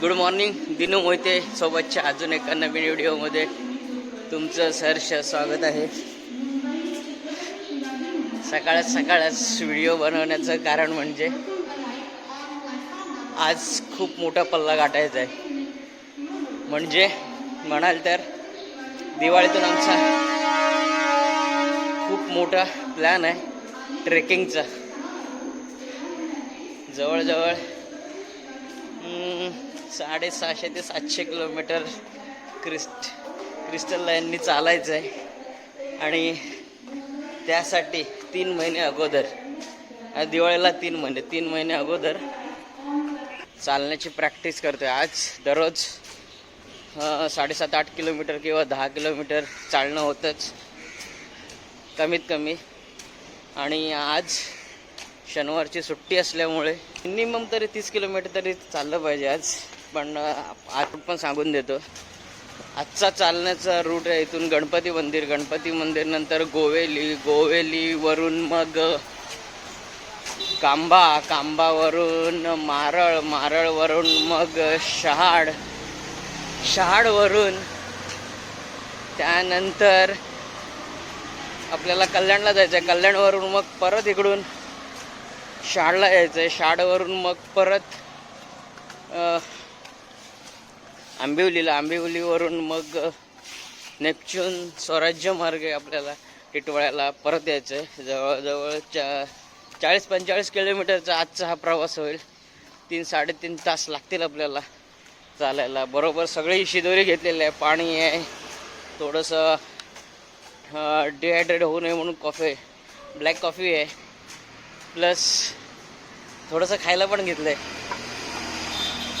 Good morning Dinu Mohite सोबतच्या अजून एका नवीन व्हिडिओमध्ये तुमचं सहर्ष स्वागत आहे. सकाळच सकाळच व्हिडिओ बनवण्याचं कारण म्हणजे आज खूप मोठा पल्ला गाठायचा आहे. म्हणजे म्हणाल तर दिवाळीतून आमचा खूप मोठा प्लॅन आहे ट्रेकिंगचा जवळजवळ साडेसहाशे ते सातशे किलोमीटर क्रिस्ट क्रिस्टल लाईननी चालायचं आहे. आणि त्यासाठी तीन महिने अगोदर दिवाळीला तीन महिने तीन महिने अगोदर चालण्याची प्रॅक्टिस करतो आहे आज दररोज साडेसात आठ किलोमीटर किंवा दहा किलोमीटर चालणं होतंच कमीत कमी. आणि आज शनिवारची सुट्टी असल्यामुळे मिनिमम तरी तीस किलोमीटर तरी चाललं पाहिजे आज. पण अं, आज पण सांगून देतो. आजचा चालण्याचा रूट आहे इथून गणपती मंदिर. गणपती मंदिर नंतर गोवेली. गोवेलीवरून मग कांबा. कांबावरून मारळ. मारळवरून मग शहाड. शहाडवरून त्यानंतर आपल्याला कल्याणला जायचं आहे कल्याणवरून मग परत इकडून शाळला यायचं आहे शाळवरून मग परत आंबिवलीला. आंबिवलीवरून मग नेपच्यून स्वराज्य मार्ग आहे आपल्याला टिटवाळ्याला परत यायचं आहे. जवळजवळ चा चाळीस पंचेचाळीस किलोमीटरचा आजचा हा प्रवास होईल. तीन साडेतीन तास लागतील आपल्याला चालायला. बरोबर सगळी शिदोरी घेतलेली आहे. पाणी आहे थोडंसं डिहायड्रेट होऊ नये म्हणून कॉफी ब्लॅक कॉफी आहे. प्लस थोडंसं खायला पण घेतलं आहे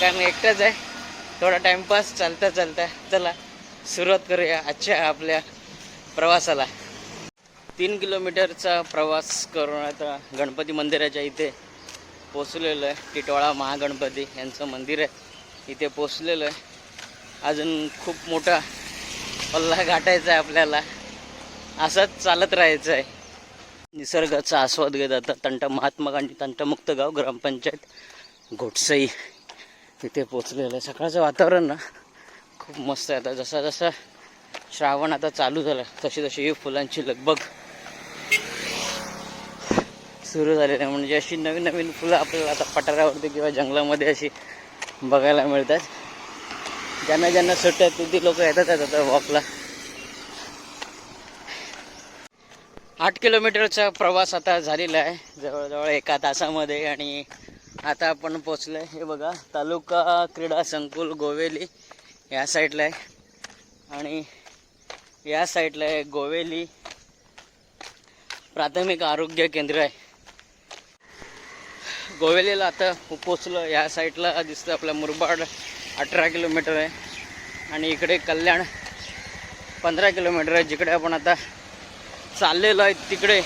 कारण एकटाच आहे. थोडा टाईमपास चालता चालता चला सुरुवात करूया आजच्या आपल्या प्रवासाला. तीन किलोमीटरचा प्रवास करून आता गणपती मंदिराच्या इथे पोचलेलो आहे. टिटवाळा महागणपती यांचं मंदिर आहे. इथे पोचलेलं आहे. अजून खूप मोठा पल्ला गाठायचा आहे आपल्याला. असंच चालत राहायचं आहे. निसर्गाचा आस्वाद घेत आता तंट महात्मा गांधी तंटमुक्त गाव ग्रामपंचायत घोटसई. तिथे पोचलेलं आहे. सकाळचं वातावरण ना खूप मस्त आहे आता. जसा जसा श्रावण आता चालू झाला तशी तशी ही फुलांची लगबग सुरू झालेली आहे. म्हणजे अशी नवीन नवीन फुलं आपल्याला आता पठारावरती किंवा जंगलामध्ये अशी बघायला मिळतात. ज्यांना ज्यांना सुट्ट्या आहेत ती लोक येतात आता वॉकला आठ किलोमीटरचा प्रवास आता झालेला आहे. जवळजवळ एका तासामध्ये आणि आता आपण पोचलो आहे हे बघा तालुका क्रीडा संकुल गोवेली या साईडला आहे. आणि या साईडला आहे गोवेली प्राथमिक आरोग्य केंद्र आहे. गोवेलीला आता पोचलो या साईडला दिसतं आपलं मुरबाड अठरा किलोमीटर आहे. आणि इकडे कल्याण पंधरा किलोमीटर आहे जिकडे आपण आता चाललेलो आहे तिकडे.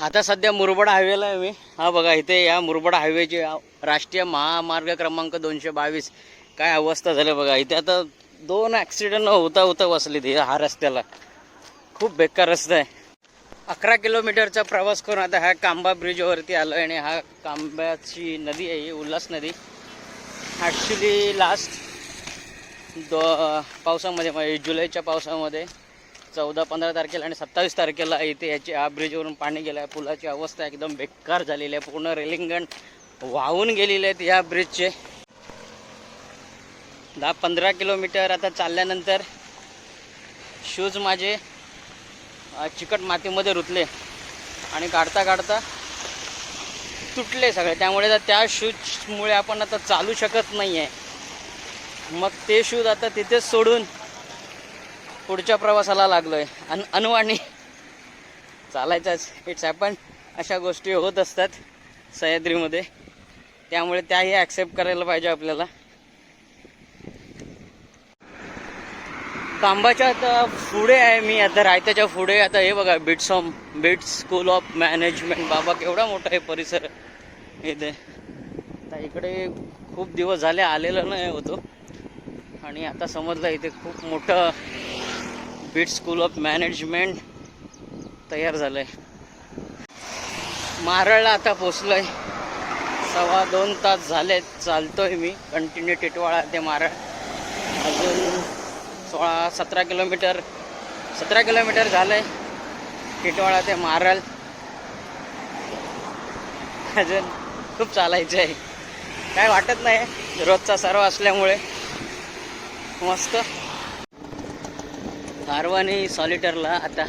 आता सध्या मुरबड हायवेला आहे मी. हा बघा इथे या मुरबड हायवेची राष्ट्रीय महामार्ग क्रमांक दोनशे बावीस. काय अवस्था झाली बघा इथे आता दोन ॲक्सिडेंट होता होता बसले ते हा रस्त्याला. खूप बेकार रस्ता आहे. अकरा किलोमीटरचा प्रवास करून आता ह्या कांबा ब्रिजवरती आलो आणि हा कांब्याची नदी आहे ही उल्हास नदी. ॲक्च्युली लास्ट दो पावसामध्ये म्हणजे जुलैच्या पावसामध्ये चौदा पंधरा तारखेला आणि सत्तावीस तारखेला इथे याची या ब्रिजवरून पाणी गेलं आहे पुलाची अवस्था एकदम बेकार झालेली आहे. पूर्ण रेलिंगण वाहून गेलेले आहेत या ब्रिजचे. दहा पंधरा किलोमीटर आता चालल्यानंतर शूज माझे चिकट मातीमध्ये रुतले आणि काढता काढता तुटले सगळे. त्यामुळे त्या शूजमुळे आपण आता चालू शकत नाही आहे मग ते शूज आता तिथेच सोडून पुढच्या प्रवासाला लागलो आहे अन अनवाणी चालायचाच. इट्स हॅपन अशा गोष्टी होत असतात सह्याद्रीमध्ये. त्यामुळे त्याही ॲक्सेप्ट करायला पाहिजे आपल्याला. कांबाच्या आता पुढे आहे मी. आता रायत्याच्या पुढे. आता हे बघा BITS of BITS school of management बाबा केवढा मोठा आहे परिसर. इथे आता इकडे खूप दिवस झाले आलेलं नाही होतो. आणि आता समजलं इथे खूप मोठं बीट स्कूल ऑफ मॅनेजमेंट तयार झालं आहे मारळला आता पोचलो आहे सव्वा दोन तास झालेत चालतोय मी. कंटिन्यू टिटवाळा ते मारळ. अजून सोळा सतरा किलोमीटर सतरा किलोमीटर झालंय. टिटवाळा ते मारळ. अजून खूप चालायचं आहे काय वाटत नाही रोजचा सर्व असल्यामुळे. मस्त. थारवानी सॉलिटरला आता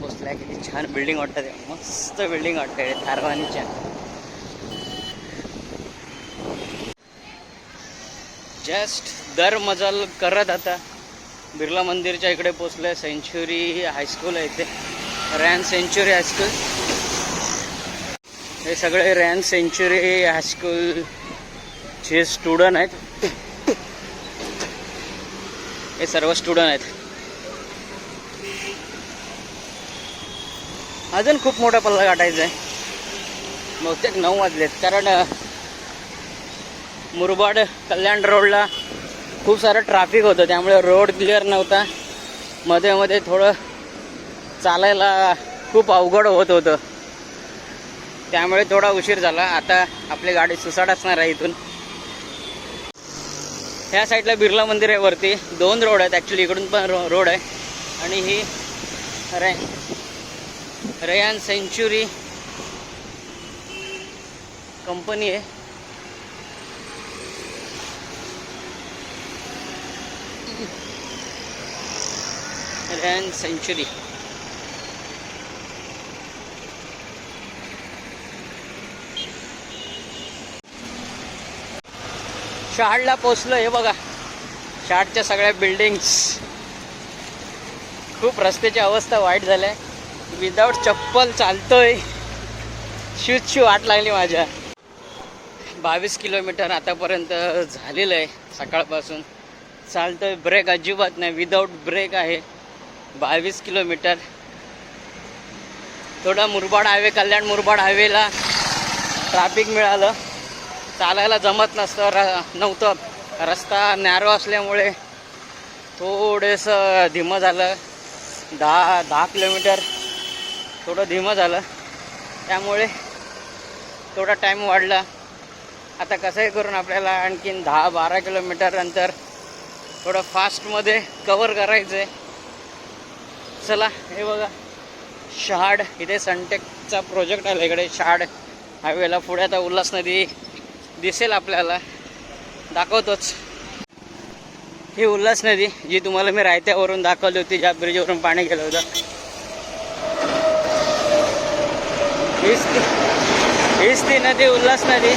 पोचल्या. किती छान बिल्डिंग वाटतं ते. मस्त बिल्डिंग वाटते थारवानीच्या जस्ट दर मजल करत आता. बिर्ला मंदिरच्या इकडे पोचलोय. सेंच्युरी हायस्कूल आहे इथे. रॅन सेंच्युरी हायस्कूल हे सगळे रॅन सेंच्युरी हायस्कूल चे स्टुडंट आहेत. हे सर्व स्टुडंट आहेत. अजून खूप मोठा पल्ला गाठायचा आहे. बहुतेक नऊ वाजलेत कारण मुरबाड कल्याण रोडला खूप सारं ट्रॅफिक होतं त्यामुळे रोड क्लिअर नव्हता. मध्ये मध्ये थोडं चालायला खूप अवघड होत होतं. त्यामुळे थोडा उशीर झाला. आता आपली गाडी सुसाट असणार आहे इथून. ह्या साईडला बिर्ला मंदिर आहे वरती. दोन रोड आहेत ॲक्च्युली इकडून पण रो रोड आहे. आणि ही रे रयान सेंचुरी कंपनी आहे. रयान सेंचुरी शहाडला पोचलो हे बघा. शहाडच्या सगळ्या बिल्डिंग्स खूप रस्त्याची अवस्था वाईट झाल्या विदाऊट चप्पल चालतोय. शूज शू वाट लागली माझ्या. बावीस किलोमीटर आतापर्यंत झालेलं आहे सकाळपासून. चालतोय ब्रेक अजिबात नाही विदाऊट ब्रेक आहे. बावीस किलोमीटर. थोडा मुरबाड हायवे कल्याण मुरबाड हायवेला ट्रॅफिक मिळालं. चालायला जमत नसतं र नव्हतं. रस्ता नॅरो असल्यामुळे थोडंसं धीमं झालं. दहा दहा किलोमीटर. थोडं धीमं झालं. त्यामुळे थोडा टाईम वाढला. आता कसंही करून आपल्याला आणखीन दहा बारा किलोमीटर अंतर थोडं फास्टमध्ये कवर करायचं आहे चला हे बघा. शहाड इथे सनटेकचा प्रोजेक्ट आला इकडे. शहाड हायवेला पुढे आता उल्हास नदी दिसेल आपल्याला. दाखवतोच. ही उल्हास नदी जी तुम्हाला मी रायत्यावरून दाखवली होती ज्या ब्रिजवरून पाणी गेलं होतं. हीच ती हीच ती नदी उल्हास नदी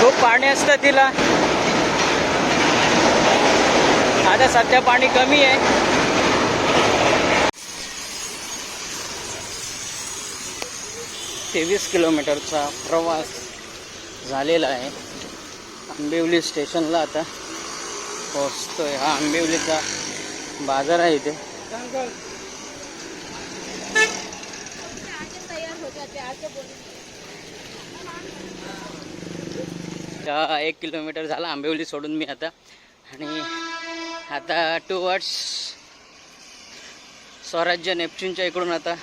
खूप पाणी असतं तिला. आता सध्या पाणी कमी आहे. तेवीस किलोमीटरचा प्रवास झालेला आहे. आंबिवली स्टेशनला आता पोहोचतोय. हा आंबिवलीचा बाजार आहे इथे. एक किलोमीटर झाला आंबेवली सोडून मी आता. आणि आता टुवर्ड्स स्वराज्य नेपच्यूनच्या इकडून आता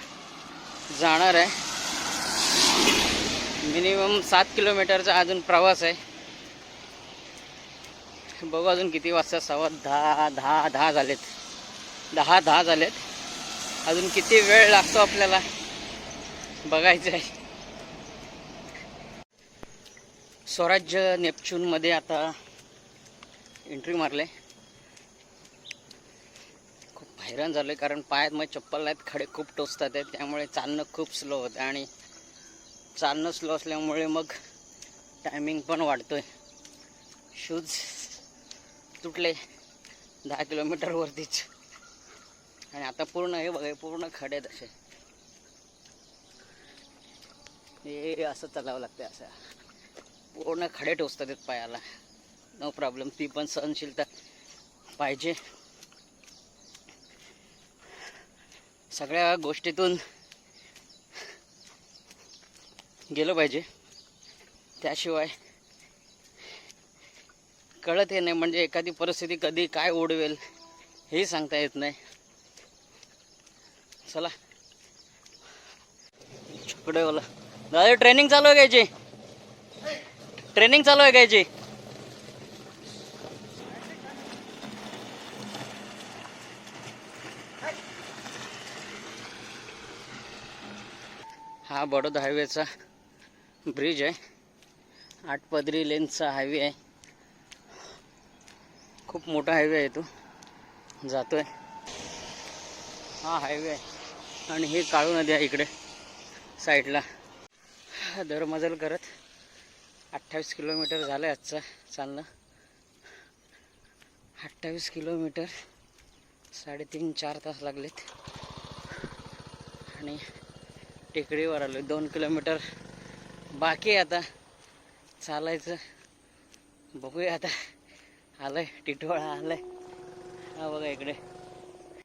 जाणार आहे. मिनिमम सात किलोमीटरचा अजून प्रवास आहे. बघू अजून किती वाजता सव्वा दहा दहा दहा झालेत. दहा दहा झालेत. अजून किती वेळ लागतो आपल्याला? बघायचं आहे स्वराज्य नेपच्यूनमध्ये आता एंट्री मारले. खूप हैराण झालं कारण पायात मग चप्पल आहेत खडे खूप टोचतात आहेत त्यामुळे चालणं खूप स्लो होतं आणि चालणं स्लो असल्यामुळे मग टायमिंग पण वाढतो आहे शूज तुटले दहा किलोमीटरवरतीच आणि आता पूर्ण हे बघा पूर्ण खडे आहेत असे. हे असं चालावं लागतं असं. पूर्ण खडे टोचतात आहेत पायाला. नो प्रॉब्लेम ती पण सहनशीलता पाहिजे. सगळ्या गोष्टीतून गेलं पाहिजे. त्याशिवाय कळत हे नाही म्हणजे एखादी परिस्थिती कधी काय उडवेल हेही सांगता येत नाही. चला. छकडेवाला दादा ट्रेनिंग चालू आहे घ्यायची ट्रेनिंग चालू आहे घ्यायची हा बडोदा हायवेचा ब्रिज आहे. आठ पदरी लेनचा हायवे आहे. खूप मोठा हायवे आहे तो. जातोय. हा हायवे आहे. आणि ही काळू नदी आहे इकडे. साईडला दरमजल करत अठ्ठावीस किलोमीटर झालं आहे आजचं चालणं. अठ्ठावीस किलोमीटर साडेतीन चार तास लागलेत. आणि टेकडीवर आलो दोन किलोमीटर बाकी आता. चालायचं. बघूया आता. आलं आहे टिटवाळा आहे हा बघा इकडे.